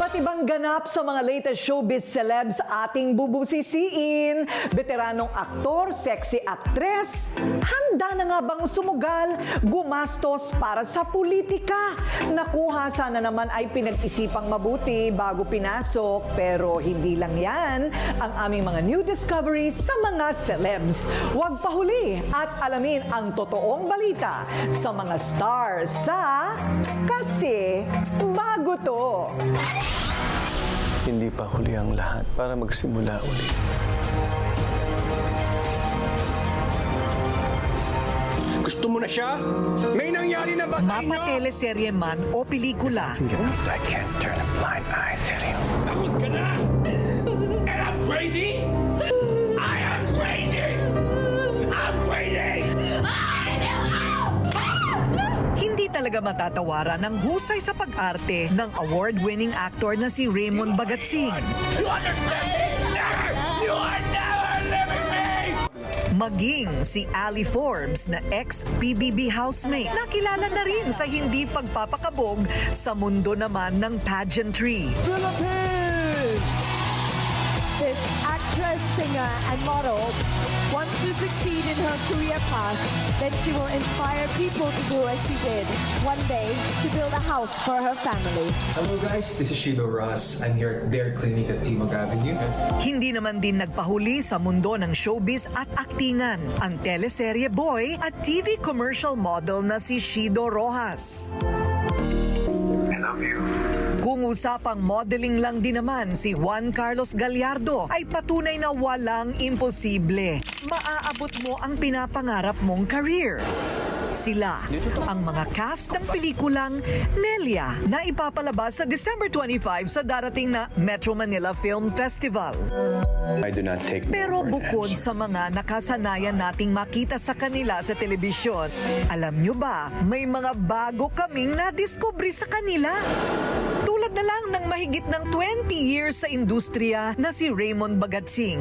Iba't ibang ganap sa mga latest showbiz celebs ating bubusisiin. Veteranong aktor, sexy aktres, handa na nga bang sumugal, gumastos para sa politika. Nakuha sana naman ay pinag-isipang mabuti bago pinasok, pero hindi lang yan ang aming mga new discoveries sa mga celebs. Huwag pahuli at alamin ang totoong balita sa mga stars sa Kasi Bago To. Hindi pa huli ang lahat para magsimula ulit. Gusto mo na siya? May nangyari na ba sa inyo? Mapateleserye man o pelikula, I can't turn a blind eye, Sergio. Pagod ka na? Talaga matatawaran ng husay sa pag-arte ng award-winning actor na si Raymond Bagatsing. You understand me? Never! You are never leaving me! Maging si Ali Forbes na ex-PBB housemate na kilala na rin sa hindi pagpapakabog sa mundo naman ng pageantry. This actress, singer, and model wants to succeed in her career path. Then she will inspire people to do as she did one day to build a house for her family. Hello guys, this is Shiloh Ross. I'm here at Dare Clinic at Timog Avenue. Hindi naman din nagpahuli sa mundo ng showbiz at aktingan ang teleserye boy at TV commercial model na si Shido Rojas. Kung usapang modeling lang din naman si Juan Carlos Gallardo ay patunay na walang imposible. Maaabot mo ang pinapangarap mong career. Sila ang mga cast ng pelikulang Nelia na ipapalabas sa December 25 sa darating na Metro Manila Film Festival. I do not take Pero bukod sa mga nakasanayan nating makita sa kanila sa telebisyon, alam nyo ba, may mga bago kaming nadiskubre sa kanila. Tulad na lang ng mahigit ng 20 years sa industriya na si Raymond Bagatsing.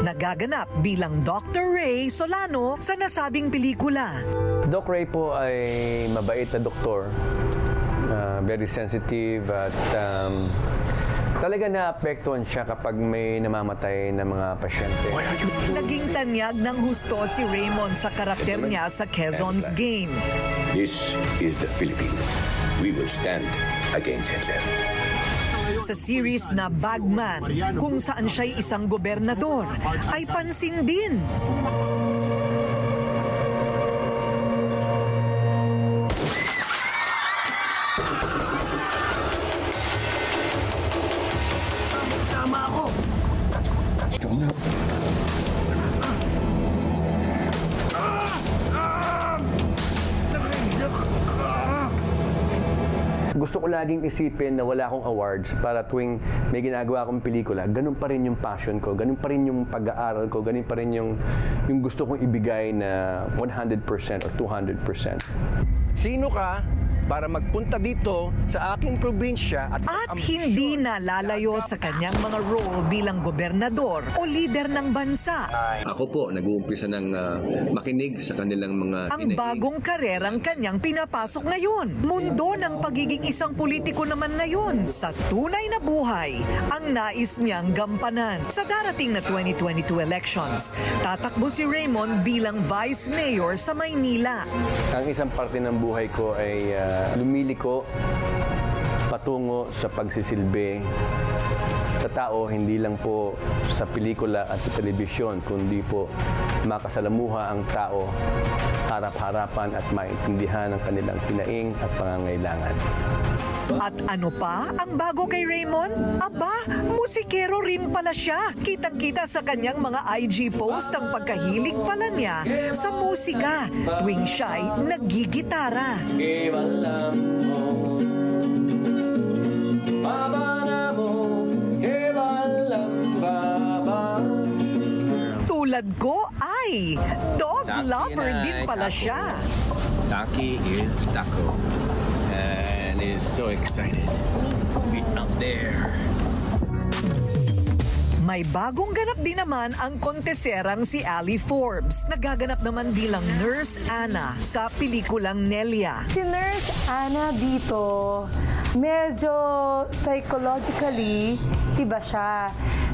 Nagaganap bilang Dr. Ray Solano sa nasabing pelikula. Doc Ray po ay mabait na doktor. Ah, very sensitive at um, talaga naapektuhan siya kapag may namamatay na mga pasyente. Naging tanyag ng husto si Raymond sa karakter niya sa Quezon's Game. This is the Philippines. We will stand against Hitler. sa series na Bagman kung saan siya'y isang gobernador ay pansin din. Gusto ko laging isipin na wala akong awards para tuwing may ginagawa akong pelikula, ganun pa rin yung passion ko, ganun pa rin yung pag-aaral ko, ganun pa rin yung, yung gusto kong ibigay na 100% or 200%. Sino ka para magpunta dito sa aking probinsya at At hindi nalalayo sa kanyang mga role bilang gobernador o lider ng bansa. Ako po, nag-uumpisa ng ah, makinig sa kanilang mga Ang hinaing- bagong karerang kanyang pinapasok ngayon. Mundo ng pagiging isang politiko naman ngayon. Sa tunay na buhay, ang nais niyang gampanan. Sa darating na 2022 elections, tatakbo si Raymond bilang Vice Mayor sa Maynila. Ang isang parte ng buhay ko ay ah, lumiliko patungo sa pagsisilbi sa tao, hindi lang po sa pelikula at sa telebisyon, kundi po makasalamuha ang tao harap-harapan at maintindihan ang kanilang pinaing at pangangailangan. At ano pa ang bago kay Raymond? Aba, musikero rin pala siya. Kitang-kita sa kanyang mga IG post ang pagkahilig pala niya sa musika tuwing siya'y nagigitara. Tulad ko ay dog lover din pala siya. Taki is Taco and is so excited to be out there. May bagong ganap din naman ang konteserang si Ali Forbes. Nagaganap naman bilang Nurse Anna sa pelikulang Nelia. Si Nurse Anna dito medyo psychologically iba siya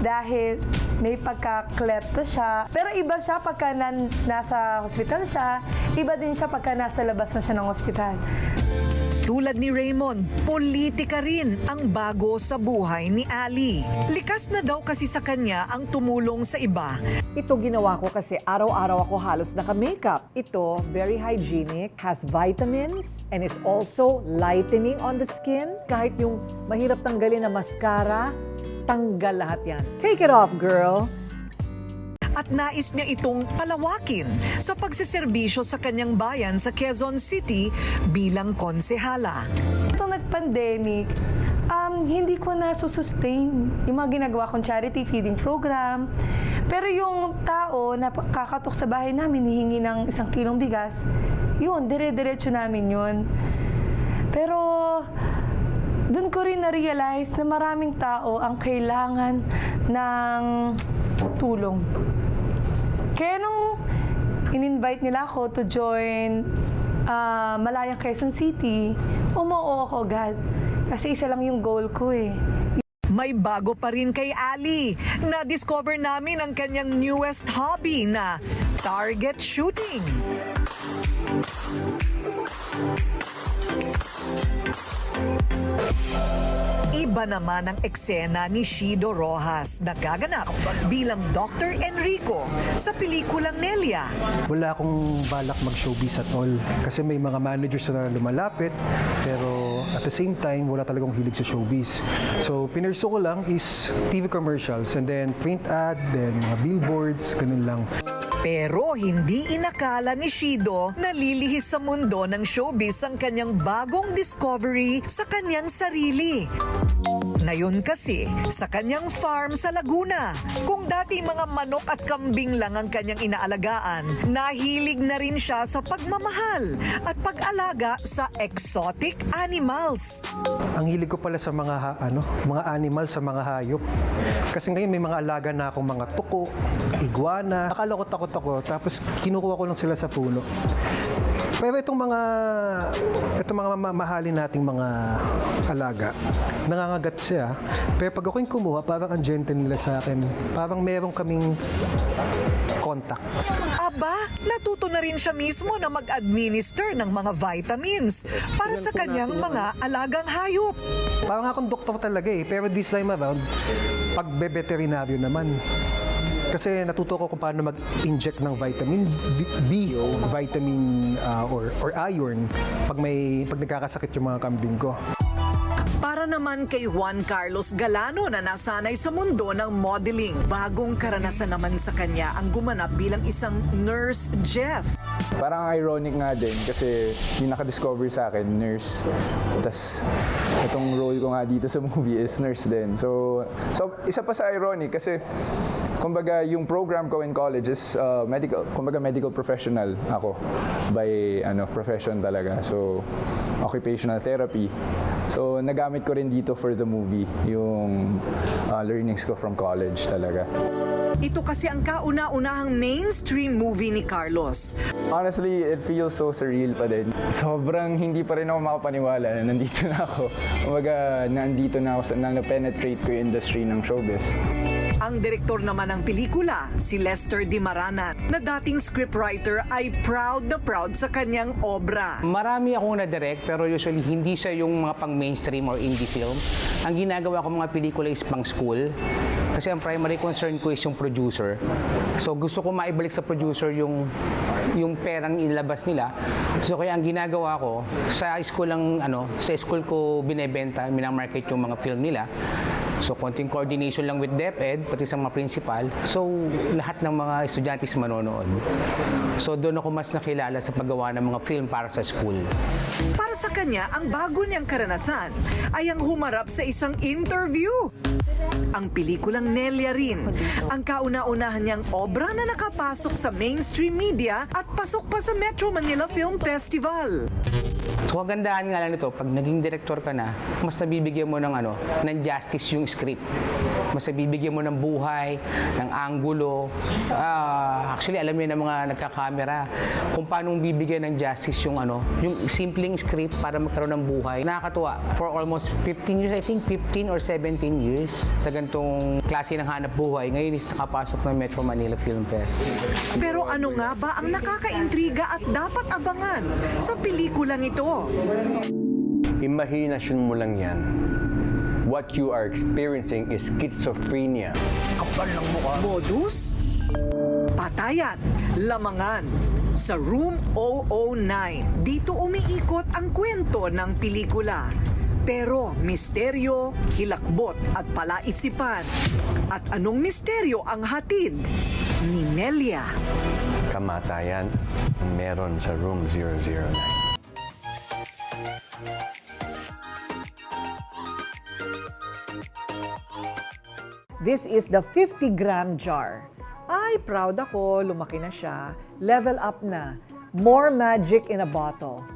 dahil may pagka-klepto siya. Pero iba siya pagka nan- nasa hospital siya, iba din siya pagka nasa labas na siya ng hospital. Tulad ni Raymond, politika rin ang bago sa buhay ni Ali. Likas na daw kasi sa kanya ang tumulong sa iba. Ito ginawa ko kasi araw-araw ako halos naka-makeup. Ito, very hygienic, has vitamins, and is also lightening on the skin. Kahit yung mahirap tanggalin na mascara, tanggal lahat yan. Take it off, girl! At nais niya itong palawakin sa pagsiservisyo sa kanyang bayan sa Quezon City bilang konsehala. Itong nag-pandemic, um, hindi ko na sustain yung mga ginagawa kong charity feeding program. Pero yung tao na kakatok sa bahay namin, hihingi ng isang kilong bigas, yun, dire-diretso namin yun. Pero doon ko rin na-realize na maraming tao ang kailangan ng tulong. Kaya nung in-invite nila ako to join ah, Malayang Quezon City, umuo ako agad. Kasi isa lang yung goal ko eh. May bago pa rin kay Ali. Na-discover namin ang kanyang newest hobby na target shooting. Iba naman ang eksena ni Shido Rojas na gaganap bilang Dr. Enrico sa pelikulang Nelia. Wala akong balak mag-showbiz at all. Kasi may mga managers na lumalapit, pero at the same time, wala talagang hilig sa showbiz. So, pinurso ko lang is TV commercials and then print ad, then mga billboards, ganun lang. Pero hindi inakala ni Shido na lilihis sa mundo ng showbiz ang kanyang bagong discovery sa kanyang sarili. Ngayon kasi, sa kanyang farm sa Laguna, kung dati mga manok at kambing lang ang kanyang inaalagaan, nahilig na rin siya sa pagmamahal at pag-alaga sa exotic animals. Ang hilig ko pala sa mga ha- ano, mga animal sa mga hayop. Kasi ngayon may mga alaga na akong mga tuko, iguana. Akala ko takot ako, tapos kinukuha ko lang sila sa puno. Pero itong mga itong mga mamahalin nating mga alaga, nangangagat siya. Pero pag ako yung kumuha, parang ang gentle nila sa akin. Parang meron kaming contact. Aba, natuto na rin siya mismo na mag-administer ng mga vitamins para sa kanyang mga alagang hayop. Parang akong doktor talaga eh. Pero this time around, pagbe-veterinaryo naman. Kasi natuto ko kung paano mag-inject ng vitamin B, B vitamin ah, or, or iron pag may pag nagkakasakit yung mga kambing ko. Para naman kay Juan Carlos Galano na nasanay sa mundo ng modeling, bagong karanasan naman sa kanya ang gumanap bilang isang nurse Jeff. Parang ironic nga din kasi yung nakadiscover sa akin, nurse. Tapos itong role ko nga dito sa movie is nurse din. So, so isa pa sa ironic kasi kumbaga yung program ko in college is uh, medical, kumbaga medical professional ako by ano profession talaga. So, occupational therapy. So, nagamit ko rin dito for the movie yung uh, learnings ko from college talaga. Ito kasi ang kauna-unahang mainstream movie ni Carlos. Honestly, it feels so surreal pa din. Sobrang hindi pa rin ako makapaniwala na nandito na ako. Kumbaga, nandito na ako, sa, na penetrate ko yung industry ng showbiz. Ang direktor naman ng pelikula, si Lester Di Maranan, na dating scriptwriter ay proud na proud sa kanyang obra. Marami akong na-direct pero usually hindi siya yung mga pang mainstream or indie film. Ang ginagawa ko mga pelikula is pang school. Kasi ang primary concern ko is yung producer. So gusto ko maibalik sa producer yung yung perang inilabas nila. So kaya ang ginagawa ko sa school lang ano, sa school ko binebenta, minamarket yung mga film nila. So konting coordination lang with DepEd pati sa mga principal. So lahat ng mga estudyante manonood. So doon ako mas nakilala sa paggawa ng mga film para sa school. Para sa kanya, ang bago niyang karanasan ay ang humarap sa isang interview. Ang pelikulang Nelia rin, ang kauna-unahan niyang obra na nakapasok sa mainstream media at pasok pa sa Metro Manila Film Festival. So kagandahan nga lang nito, pag naging director ka na, mas nabibigyan mo ng ano, ng justice yung script. Mas nabibigyan mo ng buhay, ng angulo. Ah, actually, alam niyo ng mga nagkakamera kung paano bibigyan ng justice yung ano, yung simpleng script para magkaroon ng buhay. Nakakatuwa. For almost 15 years, I think 15 or 17 years sa ganitong klase ng hanap buhay. Ngayon is nakapasok ng Metro Manila Film Fest. Pero ano nga ba ang nakakaintriga at dapat abangan sa pelikulang ito? Imahinasyon mo lang yan. What you are experiencing is schizophrenia. Modus? Patayan, lamangan. Sa Room 009, dito umiikot ang kwento ng pelikula. Pero misteryo, hilakbot at palaisipan. At anong misteryo ang hatid ni Nelia? Kamatayan meron sa room 009. This is the 50-gram jar. Ay, proud ako. Lumaki na siya. Level up na. More magic in a bottle.